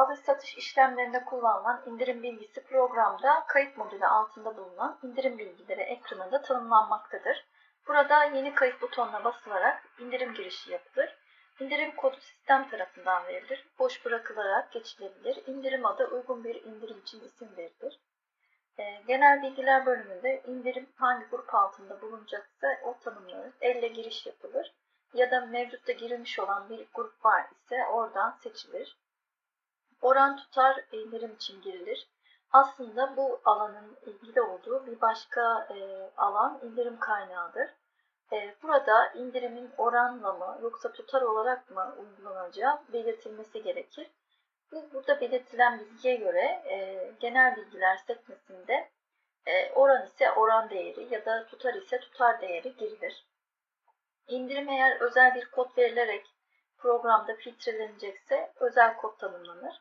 Alış satış işlemlerinde kullanılan indirim bilgisi programda kayıt modülü altında bulunan indirim bilgileri ekranında tanımlanmaktadır. Burada yeni kayıt butonuna basılarak indirim girişi yapılır. İndirim kodu sistem tarafından verilir. Boş bırakılarak geçilebilir. İndirim adı uygun bir indirim için isim verilir. E, Genel bilgiler bölümünde indirim hangi grup altında bulunacaksa o tanımlanır. Elle giriş yapılır. Ya da mevcutta girilmiş olan bir grup var ise oradan seçilir. Oran tutar indirim için girilir. Aslında bu alanın ilgili olduğu bir başka e, alan indirim kaynağıdır. E, burada indirimin oranla mı yoksa tutar olarak mı uygulanacağı belirtilmesi gerekir. Bu burada belirtilen bilgiye göre e, genel bilgiler sekmesinde oran ise oran değeri ya da tutar ise tutar değeri girilir. İndirim eğer özel bir kod verilerek programda filtrelenecekse özel kod tanımlanır.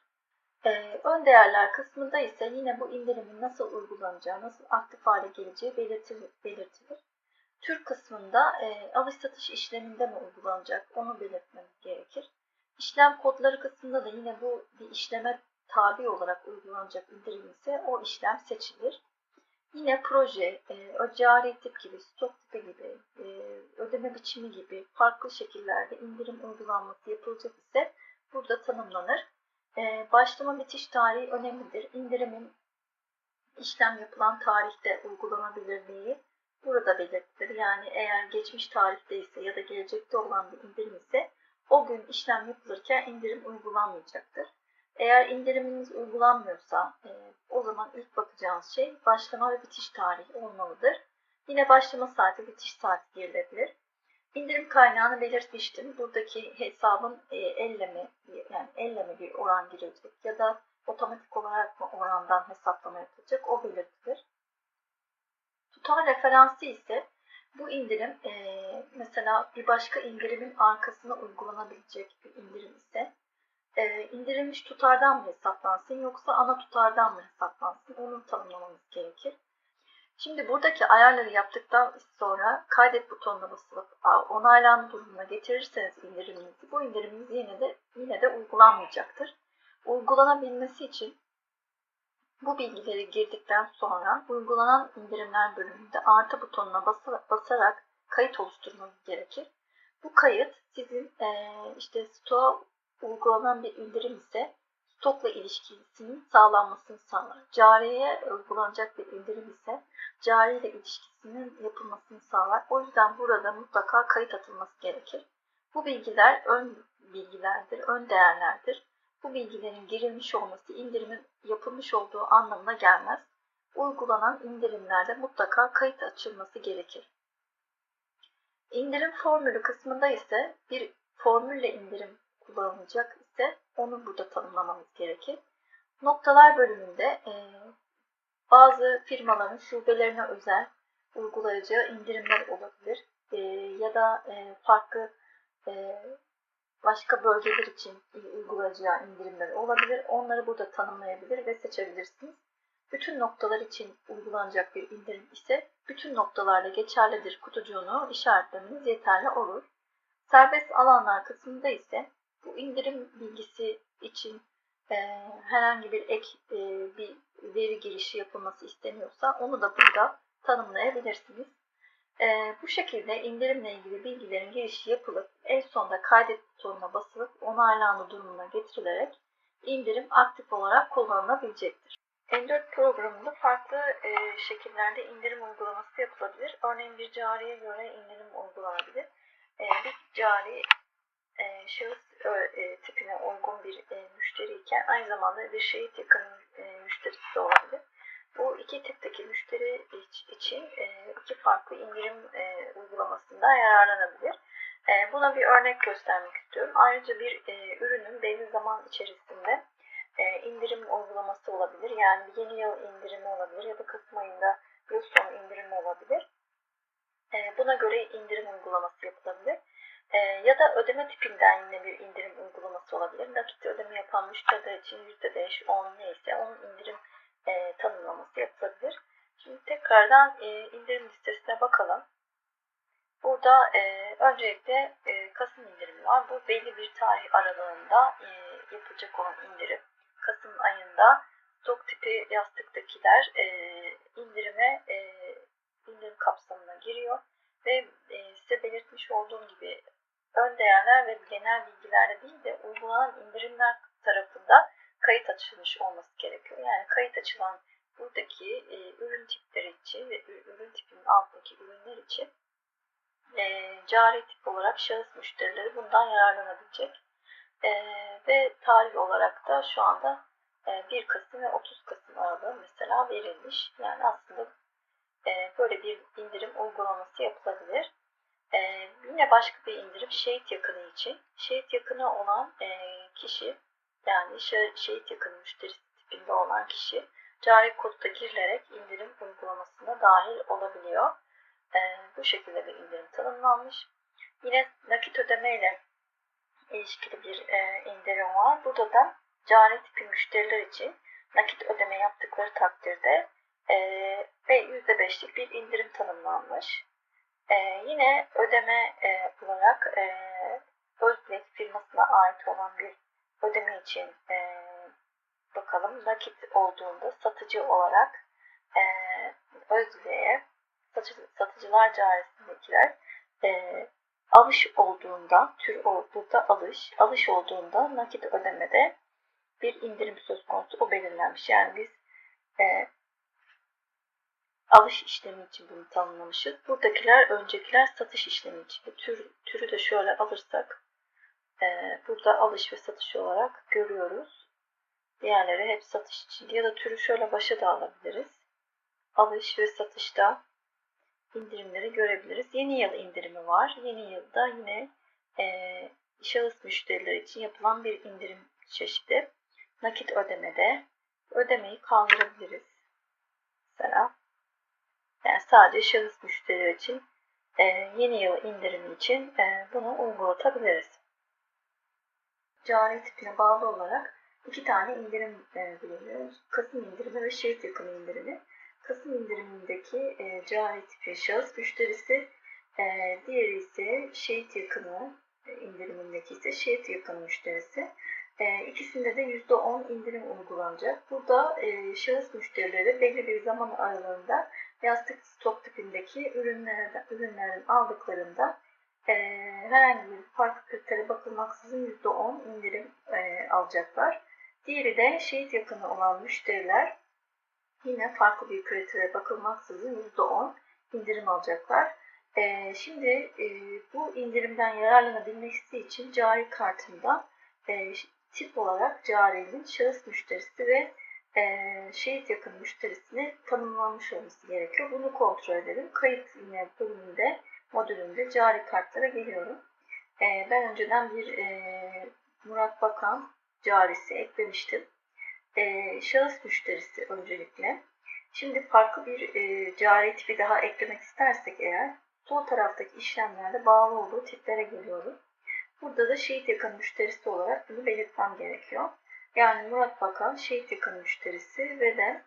Ee, ön değerler kısmında ise yine bu indirimin nasıl uygulanacağı, nasıl aktif hale geleceği belirtilir. belirtilir. Tür kısmında e, alış satış işleminde mi uygulanacak onu belirtmemiz gerekir. İşlem kodları kısmında da yine bu bir işleme tabi olarak uygulanacak indirim ise o işlem seçilir. Yine proje, e, cari tip gibi, stok tipi gibi, e, ödeme biçimi gibi farklı şekillerde indirim uygulanması yapılacak ise burada tanımlanır. E, başlama bitiş tarihi önemlidir. İndirimin işlem yapılan tarihte uygulanabilirliği burada belirtilir. Yani eğer geçmiş tarihte ise ya da gelecekte olan bir indirim ise o gün işlem yapılırken indirim uygulanmayacaktır. Eğer indiriminiz uygulanmıyorsa e, o zaman ilk bakacağınız şey başlama ve bitiş tarihi olmalıdır. Yine başlama saati, bitiş saati girilebilir. İndirim kaynağını belirtmiştim. Buradaki hesabın e, elle mi, yani elle mi bir oran girecek ya da otomatik olarak mı orandan hesaplama yapılacak o belirtilir. Tutar referansı ise bu indirim e, mesela bir başka indirimin arkasına uygulanabilecek bir indirim ise e, indirilmiş tutardan mı hesaplansın yoksa ana tutardan mı hesaplansın onu tanımlamamız gerekir. Şimdi buradaki ayarları yaptıktan sonra kaydet butonuna basılıp onaylandı durumuna getirirseniz indiriminizi bu indiriminiz yine de yine de uygulanmayacaktır. Uygulanabilmesi için bu bilgileri girdikten sonra uygulanan indirimler bölümünde artı butonuna basarak kayıt oluşturmanız gerekir. Bu kayıt sizin işte stoğa uygulanan bir indirim ise stokla ilişkisinin sağlanmasını sağlar. Cariye uygulanacak bir indirim ise cari ile ilişkisinin yapılmasını sağlar. O yüzden burada mutlaka kayıt atılması gerekir. Bu bilgiler ön bilgilerdir, ön değerlerdir. Bu bilgilerin girilmiş olması indirimin yapılmış olduğu anlamına gelmez. Uygulanan indirimlerde mutlaka kayıt açılması gerekir. İndirim formülü kısmında ise bir formülle indirim kullanılacak ise onu burada tanımlamamız gerekir. Noktalar bölümünde e, bazı firmaların şubelerine özel uygulayacağı indirimler olabilir e, ya da e, farklı e, başka bölgeler için uygulayacağı indirimler olabilir. Onları burada tanımlayabilir ve seçebilirsiniz. Bütün noktalar için uygulanacak bir indirim ise bütün noktalarda geçerlidir kutucuğunu işaretlemeniz yeterli olur. Serbest alanlar kısmında ise bu indirim bilgisi için e, herhangi bir ek e, bir veri girişi yapılması isteniyorsa onu da burada tanımlayabilirsiniz. E, bu şekilde indirimle ilgili bilgilerin girişi yapılıp en sonunda kaydet butonuna basılıp onaylanma durumuna getirilerek indirim aktif olarak kullanılabilecektir. N4 programında farklı e, şekillerde indirim uygulaması yapılabilir. Örneğin bir cariye göre indirim uygulanabilir. E, bir cari e, şahıs e, tipine uygun bir e, müşteriyken aynı zamanda bir şehit yakın e, müşterisi de olabilir. Bu iki tipteki müşteri için e, iki farklı indirim e, uygulamasında yararlanabilir. Buna bir örnek göstermek istiyorum. Ayrıca bir ürünün belli zaman içerisinde indirim uygulaması olabilir. Yani yeni yıl indirimi olabilir ya da Kasım ayında yıl sonu indirimi olabilir. Buna göre indirim uygulaması yapılabilir. E, ya da ödeme tipinden yine bir indirim uygulaması olabilir. Nakit ödeme yapan müşteriler için %5, 10 neyse onun indirim e, tanımlaması yapılabilir. Şimdi tekrardan e, indirim listesine bakalım. Burada e, öncelikle e, Kasım indirimi var. Bu belli bir tarih aralığında e, yapılacak olan indirim. Kasım ayında stok tipi yastıktakiler e, indirime e, indirim kapsamına giriyor ve e, size belirtmiş olduğum gibi ön değerler ve genel bilgilerde değil de uygulanan indirimler tarafında kayıt açılmış olması gerekiyor. Yani kayıt açılan buradaki e, ürün tipleri için ve ürün tipinin altındaki ürünler için e, cari tip olarak şahıs müşterileri bundan yararlanabilecek. E, ve tarih olarak da şu anda e, 1 Kasım ve 30 Kasım aralığı mesela verilmiş. Yani aslında e, böyle bir indirim uygulaması yapılabilir. E, yine başka bir indirim şehit yakını için. Şehit yakını olan e, kişi yani şehit yakını müşterisi tipinde olan kişi cari kodda girilerek indirim uygulamasına dahil olabiliyor. E, bu şekilde bir indirim tanımlanmış. Yine nakit ödeme ile ilişkili bir e, indirim var. Burada da cari tipi müşteriler için nakit ödeme yaptıkları takdirde e, ve %5'lik bir indirim tanımlanmış. E, yine ödeme e, olarak e, Özlek firmasına ait olan bir ödeme için e, bakalım nakit olduğunda satıcı olarak e, Özlek'e satıcı, satıcılar carisindekiler e, alış olduğunda tür burada alış alış olduğunda nakit ödemede bir indirim söz konusu o belirlenmiş. Yani biz e, alış işlemi için bunu tanımlamışız. Buradakiler öncekiler satış işlemi için. Tür, türü de şöyle alırsak e, burada alış ve satış olarak görüyoruz. Diğerleri hep satış için. Ya da türü şöyle başa da alabiliriz. Alış ve satışta indirimleri görebiliriz. Yeni yıl indirimi var. Yeni yılda yine e, şahıs müşteriler için yapılan bir indirim çeşidi. Nakit ödemede ödemeyi kaldırabiliriz. Mesela yani sadece şahıs müşteriler için e, yeni yıl indirimi için e, bunu uygulatabiliriz. Cari tipine bağlı olarak iki tane indirim e, bulunuyor. Kasım indirimi ve şehit yakını indirimi. Kasım indirimindeki e, cari tipi şahıs müşterisi, e, diğeri ise şehit yakını e, indirimindeki ise şehit yakını müşterisi. E, ikisinde de %10 indirim uygulanacak. Burada e, şahıs müşterileri belli bir zaman aralığında yastık stok tipindeki ürünlerden, ürünlerin aldıklarında e, herhangi bir farklı kritere bakılmaksızın %10 indirim e, alacaklar. Diğeri de şehit yakını olan müşteriler yine farklı bir kritere bakılmaksızın %10 indirim alacaklar. E, şimdi e, bu indirimden yararlanabilmesi için cari kartında e, tip olarak carinin şahıs müşterisi ve e, şehit yakın müşterisini tanımlanmış olması gerekiyor. Bunu kontrol edelim. Kayıt yine bölümünde, modülünde cari kartlara geliyorum. E, ben önceden bir e, Murat Bakan carisi eklemiştim. E, şahıs müşterisi öncelikle. Şimdi farklı bir e, cari tipi daha eklemek istersek eğer sol taraftaki işlemlerde bağlı olduğu tiplere geliyorum. Burada da şehit yakın müşterisi olarak bunu belirtmem gerekiyor. Yani Murat Bakan şehit yakın müşterisi ve de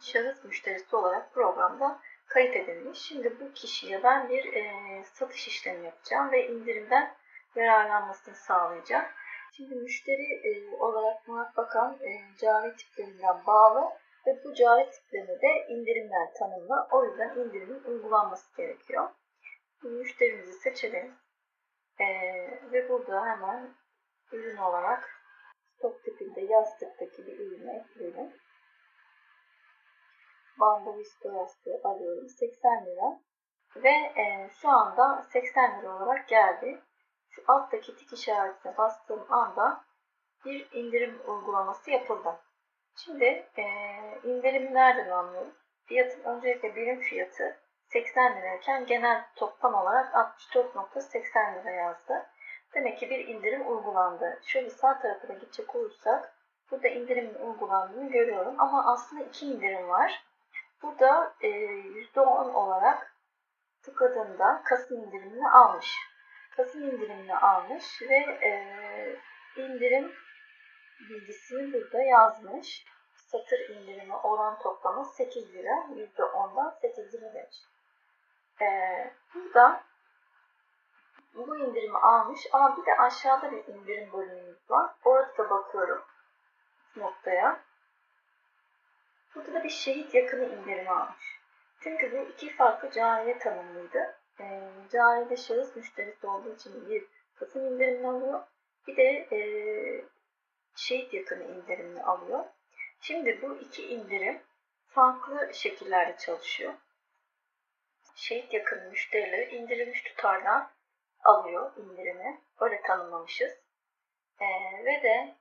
şahıs müşterisi olarak programda kayıt edilmiş. Şimdi bu kişiye ben bir e, satış işlemi yapacağım ve indirimden yararlanmasını sağlayacağım. Şimdi müşteri e, olarak Murat Bakan e, cari tiplerinden bağlı ve bu cari tiplerine de indirimler tanımlı. O yüzden indirimin uygulanması gerekiyor. Müşterimizi seçelim. E, ve burada hemen ürün olarak stok tipinde yastıktaki bir ürünü ekleyelim. Banda Visto yastığı alıyorum. 80 lira. Ve e, şu anda 80 lira olarak geldi. Şu alttaki tik işaretine bastığım anda bir indirim uygulaması yapıldı. Şimdi e, indirimi nereden anlıyoruz? Fiyatın öncelikle birim fiyatı 80 lirayken genel toplam olarak 64.80 lira yazdı. Demek ki bir indirim uygulandı. Şöyle sağ tarafına gidecek olursak burada indirimin uygulandığını görüyorum. Ama aslında iki indirim var. Burada e, %10 olarak tıkladığımda Kasım indirimini almış. Kasım indirimini almış ve e, indirim bilgisini burada yazmış. Satır indirimi oran toplamı 8 lira. %10'dan 8 lira demiş. E, burada bu indirimi almış ama bir de aşağıda bir indirim bölümümüz var. Orada da bakıyorum. noktaya. Burada da bir şehit yakını indirimi almış. Çünkü bu iki farklı cariye tanımlıydı. E, cariyede şahıs müşterisi olduğu için bir Kasım indirimini alıyor. Bir de e, şehit yakını indirimini alıyor. Şimdi bu iki indirim farklı şekillerde çalışıyor. Şehit yakın müşterileri indirilmiş tutardan alıyor indirimi. Öyle tanımlamışız. Ee, ve de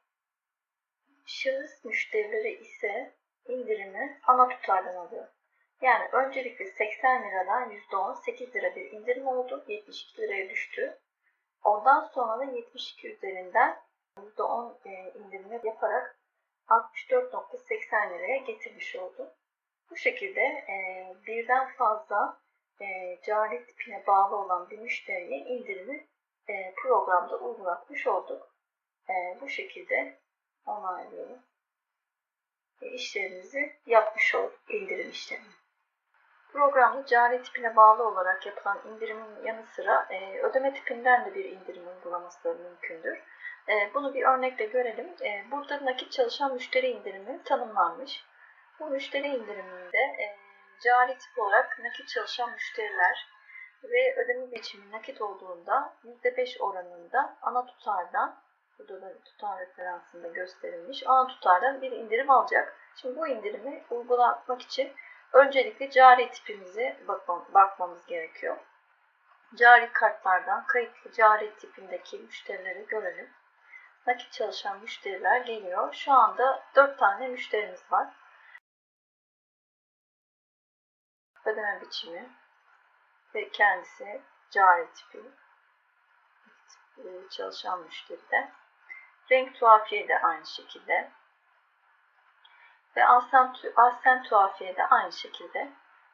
şahıs müşterileri ise indirimi ana tutardan alıyor. Yani öncelikle 80 liradan %10, 8 lira bir indirim oldu. 72 liraya düştü. Ondan sonra da 72 üzerinden %10 e, indirimi yaparak 64.80 liraya getirmiş oldu. Bu şekilde e, birden fazla e, cari tipine bağlı olan bir müşteriye indirimi e, programda uygulatmış olduk. E, bu şekilde onaylıyorum. E, işlerimizi yapmış olduk, indirim işlemi. Programda cari tipine bağlı olarak yapılan indirimin yanı sıra e, ödeme tipinden de bir indirim uygulaması mümkündür. E, bunu bir örnekle görelim. E, burada nakit çalışan müşteri indirimi tanımlanmış. Bu müşteri indiriminde e, cari tip olarak nakit çalışan müşteriler ve ödeme biçimi nakit olduğunda %5 oranında ana tutardan burada da tutar referansında gösterilmiş ana tutardan bir indirim alacak. Şimdi bu indirimi uygulatmak için öncelikle cari tipimize bakmam, bakmamız gerekiyor. Cari kartlardan kayıtlı cari tipindeki müşterileri görelim. Nakit çalışan müşteriler geliyor. Şu anda 4 tane müşterimiz var. Ödeme biçimi ve kendisi cari tipi çalışan müşteride. Renk tuhafiye de aynı şekilde. Ve aslen, aslen tuhafiye de aynı şekilde.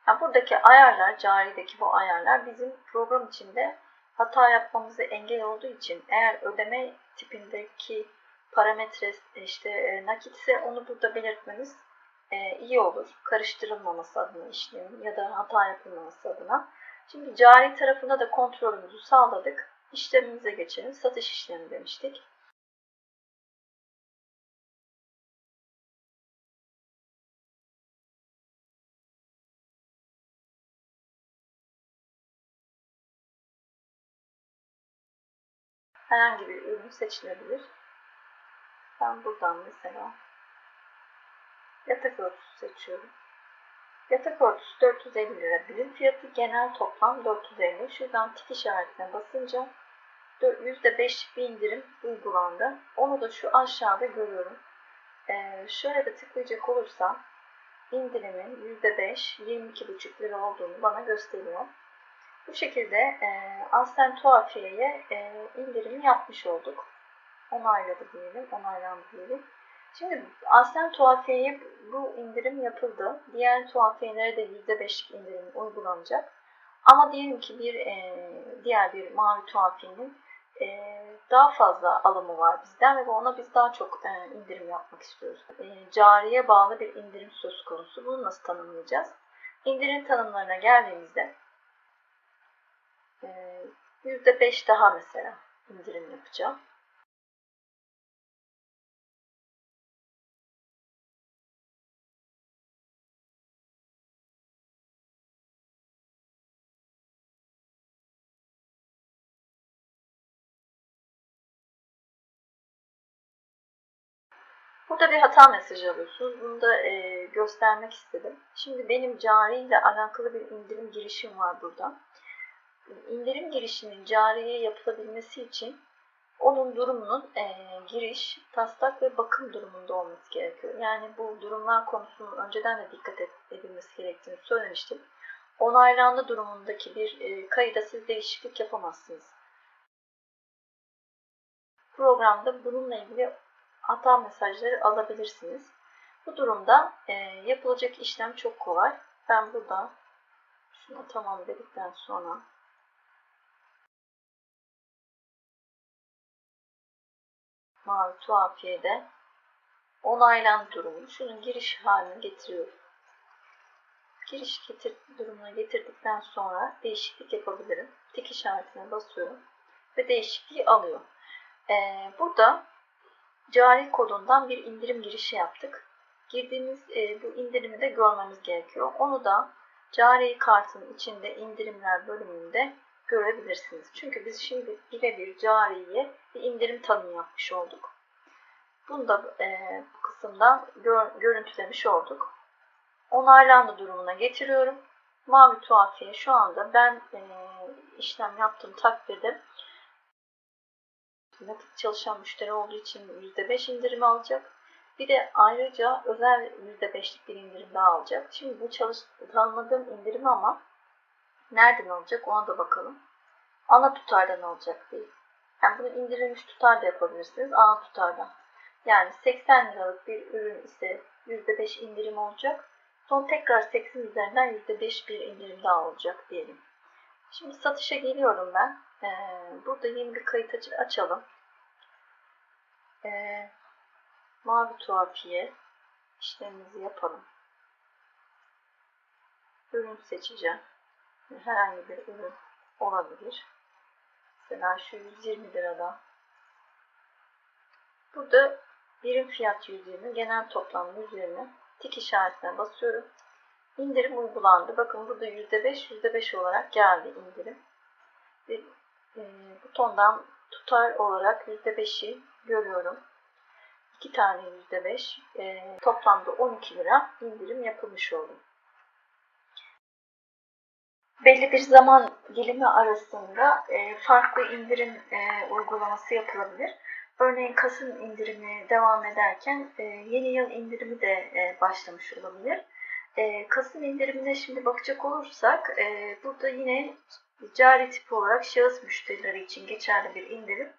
Yani buradaki ayarlar, carideki bu ayarlar bizim program içinde hata yapmamızı engel olduğu için eğer ödeme tipindeki parametre işte e, nakitse onu burada belirtmemiz e, iyi olur. Karıştırılmaması adına işlemin ya da hata yapılmaması adına. Şimdi cari tarafında da kontrolümüzü sağladık. İşlemimize geçelim. Satış işlemi demiştik. Herhangi bir ürün seçilebilir. Ben buradan mesela Yatak örtüsü seçiyorum. Yatak örtüsü 450 lira birim fiyatı genel toplam 450. Şuradan tik işaretine basınca %5'lik bir indirim uygulandı. Onu da şu aşağıda görüyorum. Ee, şöyle de tıklayacak olursam indirimin %5 22,5 lira olduğunu bana gösteriyor. Bu şekilde e, Aslen Tuhafiye'ye e, indirimi yapmış olduk. Onayladı diyelim, onaylandı diyelim. Şimdi aslen tuhafiyeye bu indirim yapıldı. Diğer tuhafiyelere de %5'lik indirim uygulanacak. Ama diyelim ki bir e, diğer bir mavi tuhafiyenin e, daha fazla alımı var bizden ve ona biz daha çok e, indirim yapmak istiyoruz. E, cariye bağlı bir indirim söz konusu. Bunu nasıl tanımlayacağız? İndirim tanımlarına geldiğimizde e, %5 daha mesela indirim yapacağım. Burada bir hata mesajı alıyorsunuz. Bunu da e, göstermek istedim. Şimdi benim cari ile alakalı bir indirim girişim var burada. İndirim girişinin cariye yapılabilmesi için onun durumunun e, giriş, taslak ve bakım durumunda olması gerekiyor. Yani bu durumlar konusunun önceden de dikkat edilmesi gerektiğini söylemiştim. Onaylandı durumundaki bir e, kayıda siz değişiklik yapamazsınız. Programda bununla ilgili hata mesajları alabilirsiniz. Bu durumda e, yapılacak işlem çok kolay. Ben burada şunu tamam dedikten sonra mavi tuhafiyede onaylan durumu. Şunun giriş halini getiriyorum. Giriş getir, durumuna getirdikten sonra değişiklik yapabilirim. Tik işaretine basıyorum ve değişikliği alıyor. Ee, burada cari kodundan bir indirim girişi yaptık. Girdiğimiz e, bu indirimi de görmemiz gerekiyor. Onu da cari kartın içinde indirimler bölümünde görebilirsiniz. Çünkü biz şimdi birebir cariye bir indirim tanımı yapmış olduk. Bunu da e, bu kısımdan gör, görüntülemiş olduk. Onaylandı durumuna getiriyorum. Mavi tuhafiye şu anda ben e, işlem yaptığım takdirde nakit çalışan müşteri olduğu için %5 indirim alacak. Bir de ayrıca özel %5'lik bir indirim daha alacak. Şimdi bu çalış tanımladığım indirim ama nereden alacak ona da bakalım. Ana tutardan alacak değil. Yani bunu indirilmiş tutar da yapabilirsiniz. Ana tutardan. Yani 80 liralık bir ürün ise %5 indirim olacak. Son tekrar 80 üzerinden %5 bir indirim daha olacak diyelim. Şimdi satışa geliyorum ben. Ee, burada yeni bir kayıt aç açalım. Ee, mavi tuhafiye işlemimizi yapalım. Ürün seçeceğim. Herhangi bir ürün olabilir. Mesela şu 120 liradan. Burada birim fiyat 120, genel toplam 120. Tik işaretine basıyorum. İndirim uygulandı. Bakın burada %5, %5 olarak geldi indirim. Ve e, butondan tutar olarak %5'i görüyorum. 2 tane %5, e, toplamda 12 lira indirim yapılmış oldu. Belli bir zaman dilimi arasında e, farklı indirim e, uygulaması yapılabilir. Örneğin Kasım indirimi devam ederken e, yeni yıl indirimi de e, başlamış olabilir. E, Kasım indirimine şimdi bakacak olursak e, burada yine cari tip olarak şahıs müşterileri için geçerli bir indirim.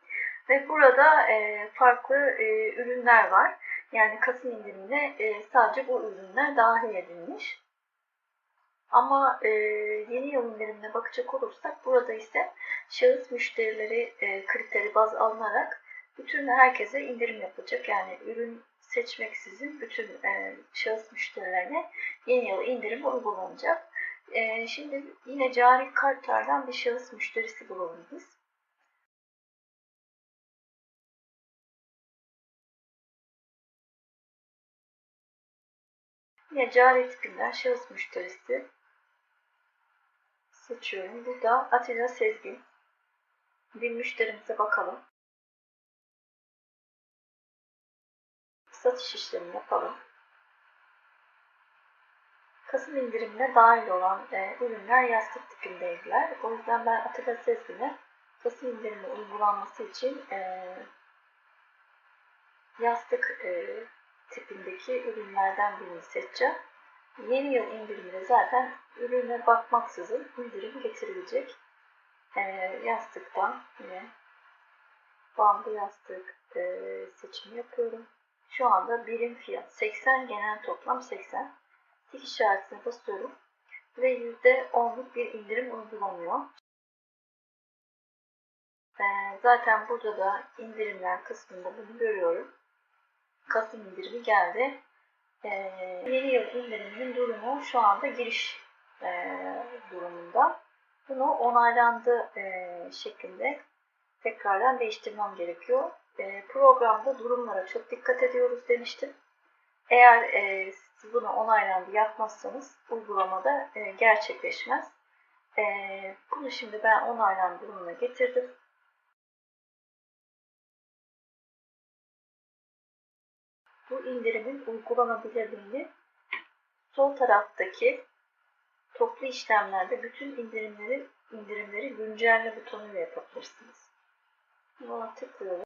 Ve burada e, farklı e, ürünler var. Yani Kasım indirimine e, sadece bu ürünler dahil edilmiş. Ama e, yeni yıl indirimine bakacak olursak burada ise şahıs müşterileri e, kriteri baz alınarak bütün herkese indirim yapılacak. Yani ürün seçmeksizin bütün e, şahıs müşterilerine yeni yıl indirimi uygulanacak. E, şimdi yine cari kartlardan bir şahıs müşterisi bulalım biz. Yine cari tipinden şahıs müşterisi seçiyorum. Burada Atilla Sezgin. Bir müşterimize bakalım. Satış işlemi yapalım. Kasım indirimine dahil olan e, ürünler yastık tipindeydiler. O yüzden ben Atilla Sezgin'e Kasım indirimi uygulanması için e, yastık e, tipindeki ürünlerden birini seçeceğim. Yeni yıl indiriminde zaten ürüne bakmaksızın indirim getirilecek. E, yastıktan yine bambu yastık e, seçimi yapıyorum. Şu anda birim fiyat 80 genel toplam 80. Tik işaretine basıyorum ve %10'luk bir indirim uygulanıyor. E, zaten burada da indirimler kısmında bunu görüyorum. Kasım indirimi geldi. Ee, yeni yıl indiriminin durumu şu anda giriş e, durumunda. Bunu onaylandı e, şeklinde tekrardan değiştirmem gerekiyor. E, programda durumlara çok dikkat ediyoruz demiştim. Eğer e, siz bunu onaylandı yapmazsanız uygulamada e, gerçekleşmez. E, bunu şimdi ben onaylandı durumuna getirdim. bu indirimin uygulanabilirliğini sol taraftaki toplu işlemlerde bütün indirimleri indirimleri güncelle butonuyla yapabilirsiniz. Buna tıklıyorum.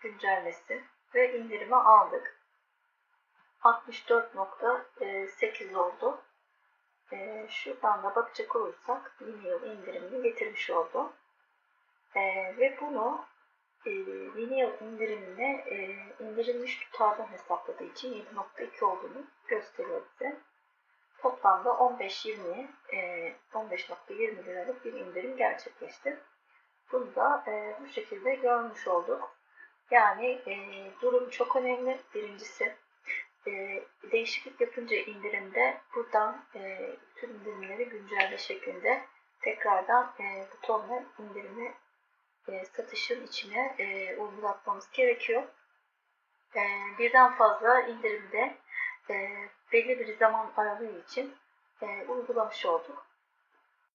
Güncellesi ve indirimi aldık. 64.8 oldu. E, şuradan da bakacak olursak yeni yıl indirimini getirmiş oldu. E, ve bunu e, yeni yıl indirimine e, indirilmiş tutardan hesapladığı için 7.2 olduğunu gösteriyor bize. Toplamda 15.20 e, 15.20 liralık bir indirim gerçekleşti. Bunu da e, bu şekilde görmüş olduk. Yani e, durum çok önemli. Birincisi e, değişiklik yapınca indirimde buradan e, tüm indirimleri güncelle şeklinde tekrardan e, butonla indirimi e, satışın içine e, uygulatmamız gerekiyor. E, birden fazla indirimde e, belli bir zaman aralığı için e, uygulamış olduk.